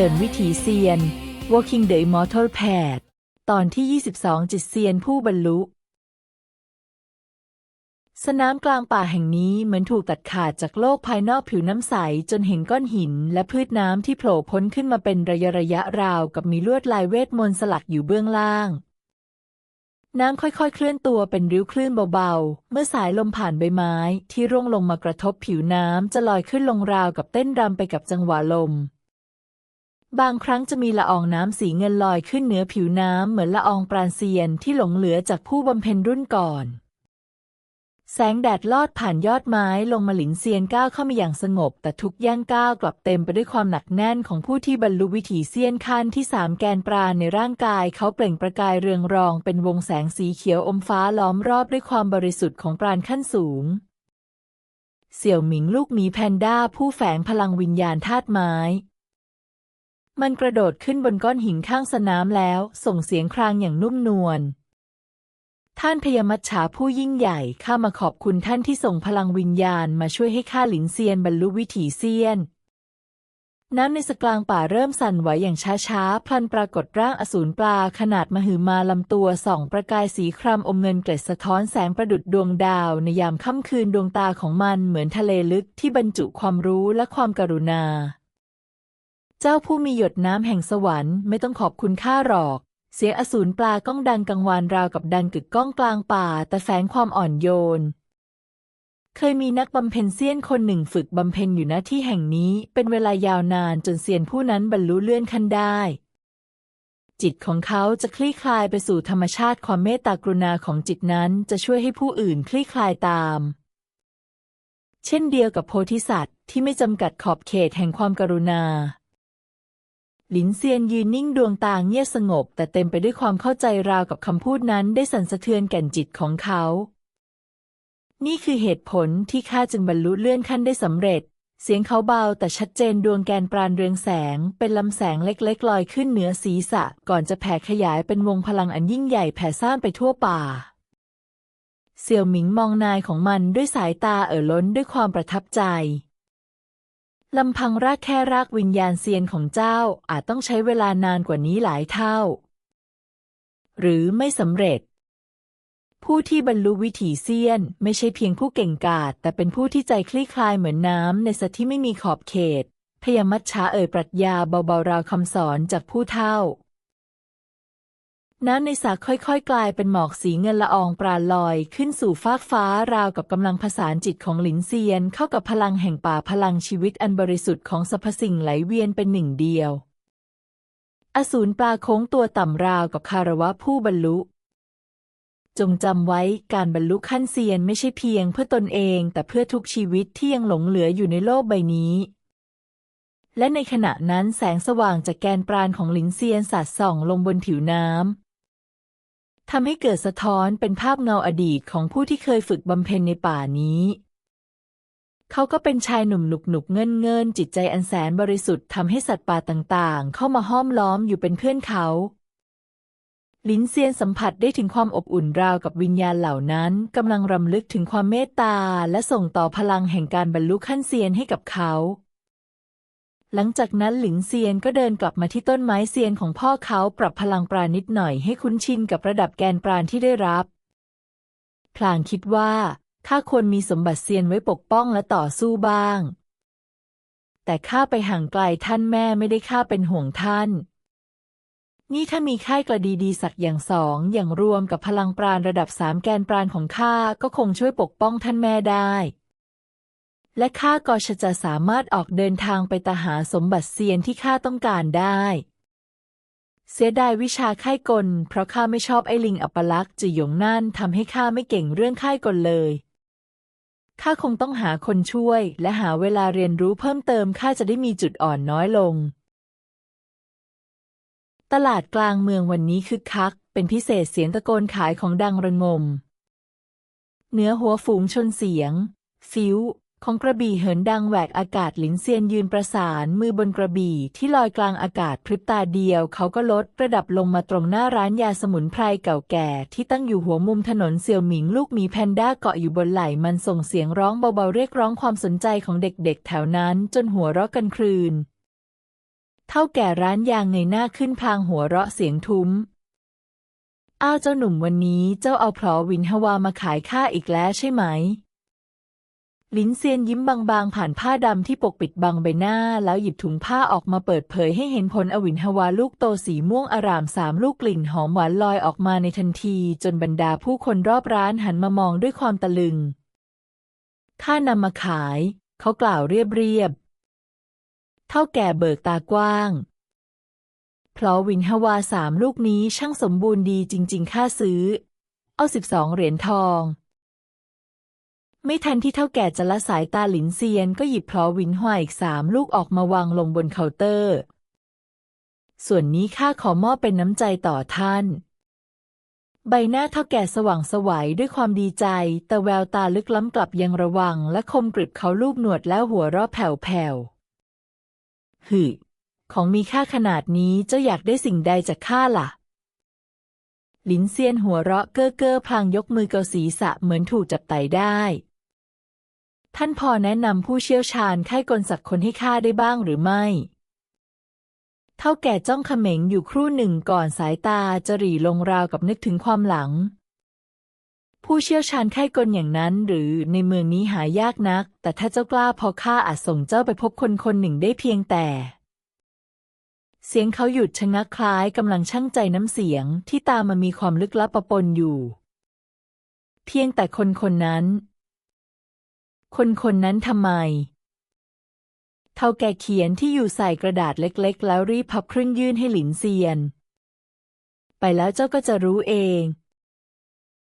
ดินวิถีเซียน Walking the Immortal Path ตอนที่ 22 จิตเซียนผู้บรรลุ สนามกลางป่าแห่งนี้เหมือนถูกตัดขาดจากโลกภายนอกผิวน้ำใส จนเห็นก้อนหินและพืชน้ำที่โผล่พ้นขึ้นมาเป็นระยะระยะราวกับมีลวดลายเวทมนต์สลักอยู่เบื้องล่างน้ำค่อยๆ เคลื่อนตัวเป็นริ้วคลื่นเบาๆ เมื่อสายลมผ่านใบไม้ที่ร่วงลงมากระทบผิวน้ำจะลอยขึ้นลงราวกับเต้นรำไปกับจังหวะลม บางครั้งจะมีละอองน้ำสีเงินลอยขึ้นเหนือผิวน้ำเหมือนละอองปราณเซียนที่หลงเหลือจากผู้บำเพ็ญรุ่นก่อน แสงแดดลอดผ่านยอดไม้ลงมาหลินเซียนก้าวเข้ามาอย่างสงบ แต่ทุกย่างก้าวกลับเต็มไปด้วยความหนักแน่นของผู้ที่บรรลุวิถีเซียนขั้นที่สามแกนปราณในร่างกายเขาเปล่งประกายเรืองรองเป็นวงแสงสีเขียวอมฟ้าล้อมรอบด้วยความบริสุทธิ์ของปราณขั้นสูง เสี่ยวหมิงลูกหมีแพนด้าผู้แฝงพลังวิญญาณธาตุไม้ มันกระโดดขึ้นบนก้อนหินข้างสนามแล้ว ส่งเสียงครางอย่างนุ่มนวล ท่านพยามัจฉาผู้ยิ่งใหญ่ ข้ามาขอบคุณท่านที่ส่งพลังวิญญาณมาช่วยให้ข้าหลินเซียนบรรลุวิถีเซียน น้ำในสกลางป่าเริ่มสั่นไหวอย่างช้าๆ พลันปรากฏร่างอสูรปลาขนาดมหึมาลำตัวส่องประกายสีครามอมเงินเกล็ดสะท้อนแสงประดุดดวงดาว ในยามค่ำคืนดวงตาของมันเหมือนทะเลลึกที่บรรจุความรู้และความกรุณา เจ้าผู้มีหยดน้ำแห่งสวรรค์ไม่ต้องขอบคุณข้าหรอก เสียงอสูรปลาก้องดังกังวานราวกับดังกึกก้องกลางป่า แต่แฝงความอ่อนโยน เคยมีนักบำเพ็ญเซียนคนหนึ่งฝึกบำเพ็ญอยู่ณที่แห่งนี้เป็นเวลายาวนานจนเซียนผู้นั้นบรรลุเลื่อนขั้นได้ จิตของเขาจะคลี่คลายไปสู่ธรรมชาติความเมตตากรุณาของจิตนั้นจะช่วยให้ผู้อื่นคลี่คลายตาม เช่นเดียวกับโพธิสัตว์ที่ไม่จำกัดขอบเขตแห่งความกรุณา หลินเซียนยืนนิ่งดวงตาเงียบสงบ แต่เต็มไปด้วยความเข้าใจราวกับคำพูดนั้นได้สั่นสะเทือนแก่นจิตของเขา นี่คือเหตุผลที่ข้าจึงบรรลุเลื่อนขั้นได้สำเร็จ เสียงเขาเบาแต่ชัดเจนดวงแกนปราณเรืองแสง เป็นลำแสงเล็กๆลอยขึ้นเหนือศีรษะ ก่อนจะแผ่ขยายเป็นวงพลังอันยิ่งใหญ่แผ่ซ่านไปทั่วป่า เสี่ยวหมิงมองนายของมันด้วยสายตาเอ่อล้นด้วยความประทับใจ ลำพังรากแค่รากวิญญาณเซียนของเจ้าอาจต้องใช้เวลานานกว่านี้หลายเท่า หรือไม่สำเร็จ ผู้ที่บรรลุวิถีเซียนไม่ใช่เพียงผู้เก่งกาจแต่เป็นผู้ที่ใจคลี่คลายเหมือนน้ำในสระที่ไม่มีขอบเขต พยามัชชาเอ่ยปรัชญาเบาๆราวคำสอนจากผู้เฒ่า น้ำในสระค่อยๆ กลายเป็นหมอกสีเงินละอองปราลอยขึ้นสู่ฟากฟ้าราวกับกำลังผสานจิตของหลินเซียน เข้ากับพลังแห่งป่าพลังชีวิตอันบริสุทธิ์ของสรรพสิ่งไหลเวียนเป็นหนึ่งเดียว อสูรปลาโค้งตัวต่ำราวกับคารวะผู้บรรลุ จงจำไว้การบรรลุขั้นเซียนไม่ใช่เพียงเพื่อตนเอง แต่เพื่อทุกชีวิตที่ยังหลงเหลืออยู่ในโลกใบนี้และในขณะนั้นแสงสว่างจากแกนปราณของหลินเซียนสาดส่องลงบนผิวน้ำ ทำให้เกิดสะท้อนเป็นภาพเงาอดีตของผู้ที่เคยฝึกบำเพ็ญในป่านี้ เขาก็เป็นชายหนุ่มหนุกหนุกเงินเงินจิตใจอันแสนบริสุทธิ์ทำให้สัตว์ป่าต่างๆ เข้ามาห้อมล้อมอยู่เป็นเพื่อนเขา ลินเซียนสัมผัสได้ถึงความอบอุ่นราวกับวิญญาณเหล่านั้นกำลังรำลึกถึงความเมตตาและส่งต่อพลังแห่งการบรรลุขั้นเซียนให้กับเขา หลังจากนั้นหลินเซียนก็เดินกลับมาที่ต้นไม้เซียนของพ่อเขาปรับพลังปราณนิดหน่อยให้คุ้นชินกับระดับแกนปราณที่ได้รับ พลางคิดว่าข้าควรมีสมบัติเซียนไว้ปกป้องและต่อสู้บ้าง แต่ข้าไปห่างไกลท่านแม่ไม่ได้ข้าเป็นห่วงท่าน นี่ถ้ามีค่ายกระดีดีสักอย่างสองอย่างรวมกับพลังปราณระดับสามแกนปราณของข้าก็คงช่วยปกป้องท่านแม่ได้ และข้าก็จะสามารถออกเดินทางไปตาหาสมบัติเซียนที่ข้าต้องการได้ เสียดายวิชาค่ายกล เพราะข้าไม่ชอบไอ้ลิงอัปลักษ์จือหยงนั่นทำให้ข้าไม่เก่งเรื่องค่ายกลเลยข้าคงต้องหาคนช่วย และหาเวลาเรียนรู้เพิ่มเติมข้าจะได้มีจุดอ่อนน้อยลง ตลาดกลางเมืองวันนี้คึกคัก เป็นพิเศษเสียงตะโกนขายของดังระงม เนื้อหัวฝูงชนเสียง ฟิว ของกระบี่เหินดังแหวกอากาศหลินเซียนยืนประสานมือบนกระบี่ที่ลอยกลางอากาศพริบตาเดียว เขาก็ลดระดับลงมาตรงหน้าร้านยาสมุนไพรเก่าแก่ ที่ตั้งอยู่หัวมุมถนนเสี่ยวหมิงลูกหมีแพนด้าเกาะอยู่บนไหล่มันส่งเสียงร้องเบาๆเรียกร้องความสนใจของเด็กๆ แถวนั้นจนหัวเราะกันครืน เท่าแก่ร้านยางเงยหน้าขึ้นพลางหัวเราะเสียงทุ้มอ้าวเจ้าหนุ่มวันนี้เจ้าเอาพลอวินฮวามาขายข้าอีกแล้วใช่ไหม ลินเซียนยิ้มบางๆ ผ่านผ้าดำที่ปกปิดบังใบหน้า แล้วหยิบถุงผ้าออกมาเปิดเผยให้เห็นผลอวินฮวาลูกโตสีม่วงอารามสามลูกกลิ่นหอมหวานลอยออกมาในทันที จนบรรดาผู้คนรอบร้านหันมามองด้วยความตะลึง ข้านำมาขาย เขากล่าวเรียบๆ เท่าแก่เบิกตากว้าง เพราะวินฮวาสามลูกนี้ช่างสมบูรณ์ดีจริงๆค่าซื้อ เอาสิบสองเหรียญทอง ไม่ทันที่เท่าแก่จะละสายตาหลินเซียนก็หยิบพลอวินหวาอีกสามลูกออกมาวางลงบนเคาน์เตอร์ ส่วนนี้ข้าขอมอบเป็นน้ำใจต่อท่าน ใบหน้าเท่าแก่สว่างสวัยด้วยความดีใจ แต่แววตาลึกล้ำกลับยังระวัง และคมกริบเขาลูบหนวดแล้วหัวเราะแผ่วๆหึของมีค่าขนาดนี้เจ้าอยากได้สิ่งใดจากข้าล่ะลินเซียนหัวเราะเก้อเก้อพลางยกมือเกาศีรษะเหมือนถูกจับไตได้ ท่านพอแนะนำผู้เชี่ยวชาญค่ายกลศักดิ์คนให้ข้าได้บ้างหรือไม่ เท่าแก่จ้องเขม็งอยู่ครู่หนึ่งก่อนสายตาจะหรี่ลงราวกับนึกถึงความหลัง ผู้เชี่ยวชาญค่ายกลอย่างนั้นหรือในเมืองนี้หายากนัก แต่ถ้าเจ้ากล้าพอข้าอาจส่งเจ้าไปพบคนคนหนึ่งได้เพียงแต่ เสียงเขาหยุดชะงักคล้ายกำลังชั่งใจน้ำเสียงที่ตามมามีความลึกลับปะปนอยู่ เพียงแต่คนคนนั้น คนคนนั้นทำไม เท่าแก่เขียนที่อยู่ใส่กระดาษเล็ก ๆ แล้วรีบพับครึ่งยื่นให้หลินเซียน ไปแล้วเจ้าก็จะรู้เอง